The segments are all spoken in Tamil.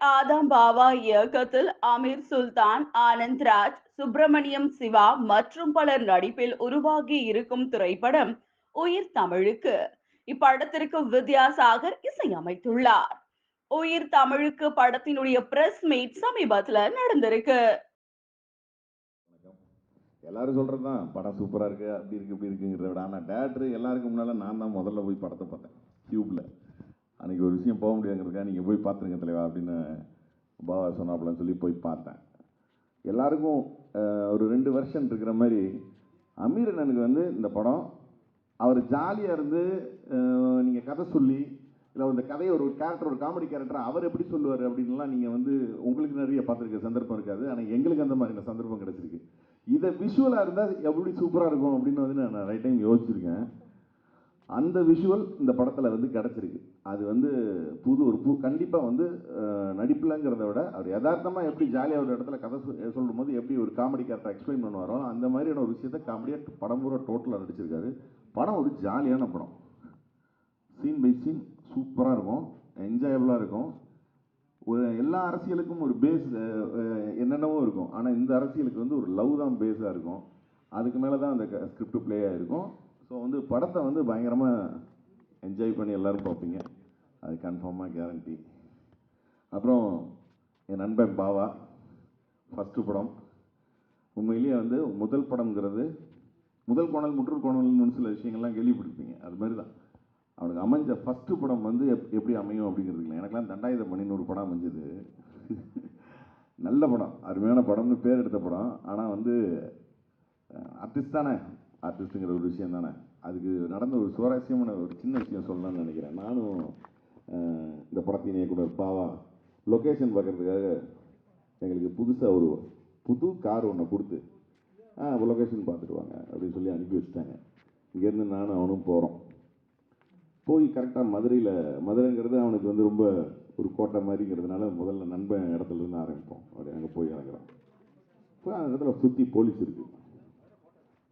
ஆதம் பாவா இயக்கத்தில் அமீர் சுல்தான் ஆனந்த் ராஜ் சுப்பிரமணியம் சிவா மற்றும் பலர் நடிப்பில் உருவாகி இருக்கும் திரைப்படம் உயிர் தமிழுக்கு. இப்படத்திற்கு வித்யாசாகர் இசையமைத்துள்ளார். உயிர் தமிழுக்கு படத்தினுடைய பிரஸ் மீட் சமீபத்துல நடந்திருக்கு. எல்லாரும் சொல்கிறது தான் படம் சூப்பராக இருக்குது அப்படி இருக்குது இப்படி இருக்குங்கிறத விட ஆனால் டேரக்டர் எல்லாருக்கும் முன்னால் நான் தான் முதல்ல போய் படத்தை பார்த்தேன். டியூப்பில் அன்றைக்கி ஒரு விஷயம் போக முடியாதுங்கிறதுக்காக நீங்கள் போய் பார்த்துருங்க தலைவா அப்படின்னு பாபா சொன்னாப்புலன்னு சொல்லி போய் பார்த்தேன். எல்லாருக்கும் ஒரு ரெண்டு வருஷன் இருக்கிற மாதிரி அமீர் அண்ணனுக்கு வந்து இந்த படம் அவர் ஜாலியாக இருந்து நீங்கள் கதை சொல்லி இல்லை அந்த கதையை ஒரு கேரக்டர் ஒரு காமெடி கேரக்டர் அவர் எப்படி சொல்லுவார் அப்படின்லாம் நீங்கள் வந்து உங்களுக்கு நிறைய பார்த்துருக்க சந்தர்ப்பம் இருக்காது. ஆனால் எங்களுக்கு அந்த மாதிரியான சந்தர்ப்பம் கிடச்சிருக்கு. இதை விஷுவலாக இருந்தால் எப்படி சூப்பராக இருக்கும் அப்படின்னு வந்து நான் ரைட் டைம் யோசிச்சிருக்கேன். அந்த விஷுவல் இந்த படத்தில் வந்து கிடச்சிருக்கு. அது வந்து புது ஒரு பூ கண்டிப்பாக வந்து அஹ், நடிப்புலங்கிறத விட அவர் யதார்த்தமாக எப்படி ஜாலியாக ஒரு இடத்துல கதை சொல் சொல்லும் போது எப்படி ஒரு காமெடி கேரக்டர் எக்ஸ்பிளைன் பண்ணுவாரோ அந்த மாதிரியான ஒரு விஷயத்த காமெடியாக படம் பூரா டோட்டலாக நடிச்சிருக்காரு. படம் ஒரு ஜாலியான படம். சீன் பை சீன் சூப்பராக இருக்கும். என்ஜாயபுளாக இருக்கும். ஒரு எல்லா அரசியலுக்கும் ஒரு பேஸ் என்னென்னவோ இருக்கும். ஆனால் இந்த அரசியலுக்கு வந்து ஒரு லவ் தான் பேஸாக இருக்கும். அதுக்கு மேலே தான் அந்த ஸ்கிரிப்ட் ப்ளே ஆகிருக்கும் ஸோ வந்து படத்தை வந்து பயங்கரமாக என்ஜாய் பண்ணி எல்லோரும் பார்ப்பீங்க. அது கன்ஃபார்மாக கேரண்டி அப்புறம் என் நண்பன் பாவா ஃபஸ்ட்டு படம். உண்மையிலேயே வந்து முதல் படம்ங்கிறது முதல் கோணல் முற்று கோணல்னு சில விஷயங்கள்லாம் கேள்விப்பட்டிருப்பீங்க. அது மாதிரி தான் அவனுக்கு அமைஞ்ச ஃபஸ்ட்டு படம் வந்து எப் எப்படி அமையும் அப்படிங்கிறது இல்லை. எனக்கெல்லாம் தண்டாயுத மணின்னு ஒரு படம் அமைஞ்சது. நல்ல படம். அருமையான படம்னு பேர் எடுத்த படம். ஆனால் வந்து ஆர்டிஸ்ட் தானே. ஆர்டிஸ்ட்டுங்கிற ஒரு விஷயம் தானே? அதுக்கு நடந்த ஒரு சுவாரஸ்யமான ஒரு சின்ன விஷயம் சொல்லலாம்னு நினைக்கிறேன். நானும் இந்த படத்தினே கூட பாவா லொக்கேஷன் பார்க்கறதுக்காக எங்களுக்கு புதுசாக ஒரு புது கார் ஒன்று கொடுத்து ஆ லொக்கேஷன் பார்த்துட்டு வாங்க அப்படின்னு சொல்லி அனுப்பி வச்சுட்டாங்க. இங்கேருந்து நானும் அவனும் போகிறோம் போய் கரெக்டாக மதுரையில் மதுரைங்கிறது அவனுக்கு வந்து ரொம்ப ஒரு கோட்டை மாதிரிங்கிறதுனால முதல்ல நண்பன் இடத்துல இருந்து ஆரம்பிப்போம். அப்படி அங்கே போய் இறங்குறோம். இப்போ அந்த இடத்துல சுற்றி போலீஸ் இருக்குது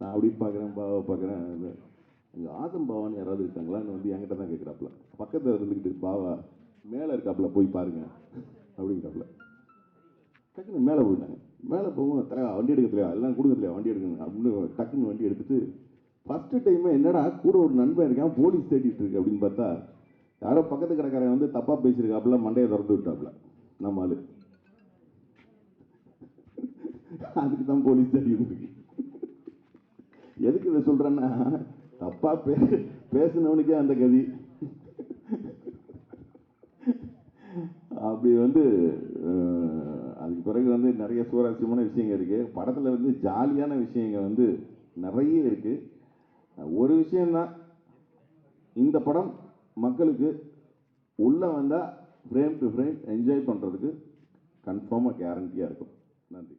நான் அப்படி பார்க்குறேன் பாவை பார்க்குறேன். எங்கள் ஆதம் பாவான்னு யாராவது இருக்காங்களான்னு வந்து என்கிட்ட தான் கேட்குறாப்புல. பக்கத்தில் இருந்துக்கிட்டு பாவா மேலே இருக்காப்புல போய் பாருங்க. அப்படிங்கிறாப்புல. டக்குன்னு மேலே போயிட்டாங்க. மேலே போகும் தலையா வண்டி எடுக்க எல்லாம் கொடுங்க வண்டி எடுக்கணும். அப்படின்னு டக்குன்னு வண்டி எடுத்துட்டு ஃபஸ்ட்டு டைமே என்னடா கூட ஒரு நண்பன் இருக்கான் போலீஸ் தேடிட்டு இருக்கு அப்படின்னு பார்த்தா யாரோ பக்கத்து கடைக்காரன் வந்து தப்பாக பேசியிருக்காப்புல மண்டையை திறந்து விட்டாப்புல. நம்ம ஆளு. அதுக்கு தான் போலீஸ் தேடி இருக்கு சொல்கிறேன்னா தப்பாக பே பேசினவனுக்கே அந்த கதி. அப்படி வந்து அதுக்கு பிறகு வந்து நிறைய சுவாரஸ்யமான விஷயங்கள் இருக்குது படத்தில் வந்து ஜாலியான விஷயங்கள் வந்து நிறைய இருக்குது ஒரு விஷயந்தான் இந்த படம் மக்களுக்கு உள்ளே வந்தால் ஃப்ரேம் டு ஃப்ரேம் என்ஜாய் பண்ணுறதுக்கு கன்ஃபார்மாக கேரண்டியாக இருக்கும். நன்றி.